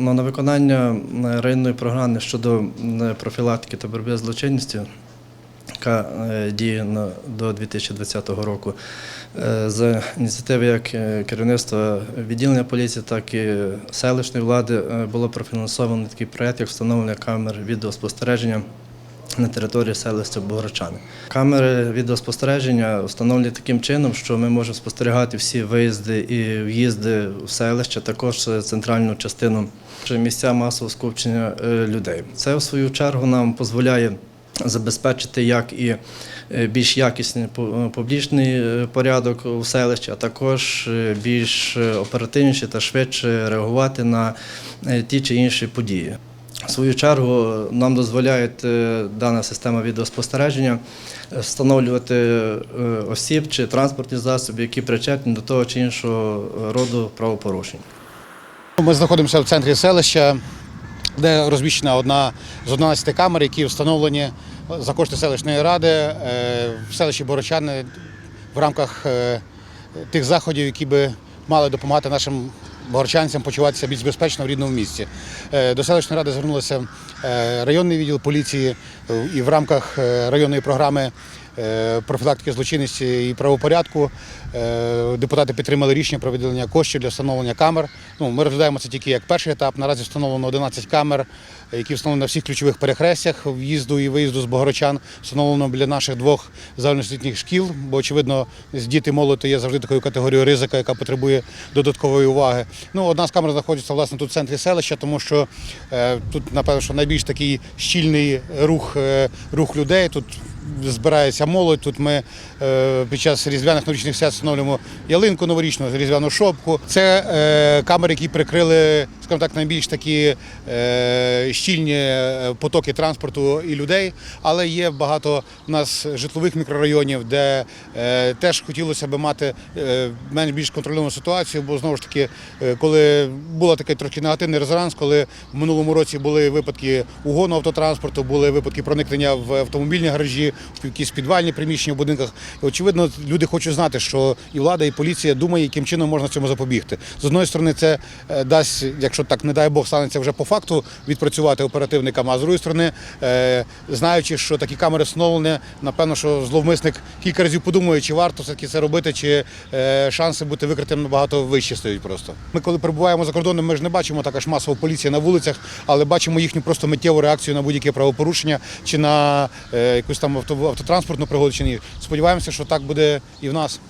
Ну, на виконання районної програми щодо профілактики та боротьби з злочинністю, яка е, діє до 2020 року, е, з ініціативи як е, керівництва відділення поліції, так і селищної влади було профінансовано такий проєкт, як встановлення камер відеоспостереження на території селища Богородчани. Камери відеоспостереження встановлені таким чином, що ми можемо спостерігати всі виїзди і в'їзди в селище, також центральну частину місця масового скупчення е, людей. Це в свою чергу нам дозволяє забезпечити як і е, більш якісний пу- публічний е, порядок у селищі, а також більш оперативніше та швидше реагувати на ті чи інші події. В свою чергу нам дозволяє е, дана система відеоспостереження е, встановлювати е, осіб чи транспортні засоби, які причетні до того чи іншого роду правопорушень. Ми знаходимося в центрі селища, де розміщена одна з 11 камер, які встановлені за кошти селищної ради в селищі Борочани в рамках тих заходів, які би мали допомагати нашим борочанцям почуватися більш безпечно в рідному місці. Е, До селищної ради звернулися е, районний відділ поліції е, і в рамках районної програми профілактики злочинності і правопорядку. Е, Депутати підтримали рішення про виділення коштів для встановлення камер. Ну, ми розглядаємо це тільки як перший етап. Наразі встановлено 11 камер, які встановлені на всіх ключових перехрестях в'їзду і виїзду з Богородчан. Встановлено біля наших двох загальноосвітніх шкіл, бо очевидно, з діти молодь є завжди такою категорією ризика, яка потребує додаткової уваги. Ну, одна з камер знаходиться власне тут в центрі селища, тому що е, тут, напевно, що найбільш такий щільний рух, е, рух людей. Тут збирається молодь. Тут ми е, під час різдвяних новорічних свят встановлюємо ялинку новорічну, різдвяну шопку. Це е, камери, які прикрили, скажімо так, найбільш такі е, щільні е, потоки транспорту і людей, але є багато у нас житлових мікрорайонів, де е, теж хотілося б мати менш більш контрольовану ситуацію, бо знову ж таки, коли була такий трохи негативний резонанс, коли в минулому році були випадки угону автотранспорту, були випадки проникнення в автомобільні гаражі, в якісь підвальні приміщення в будинках. І, очевидно, люди хочуть знати, що і влада, і поліція думає, яким чином можна цьому запобігти. З одної сторони, це дасть, якщо так не дай Бог, станеться вже по факту відпрацювати оперативникам. А з другої сторони, е, знаючи, що такі камери встановлені, напевно, що зловмисник кілька разів подумає, чи варто все таки це робити, чи е, шанси бути викритим набагато вищі стають просто. Ми, коли перебуваємо за кордоном, ми ж не бачимо така ж масова поліція на вулицях, але бачимо їхню просто миттєву реакцію на будь-яке правопорушення чи на е, якусь там автотранспортну пригоду. Чи ні. Сподіваємося, що так буде і в нас.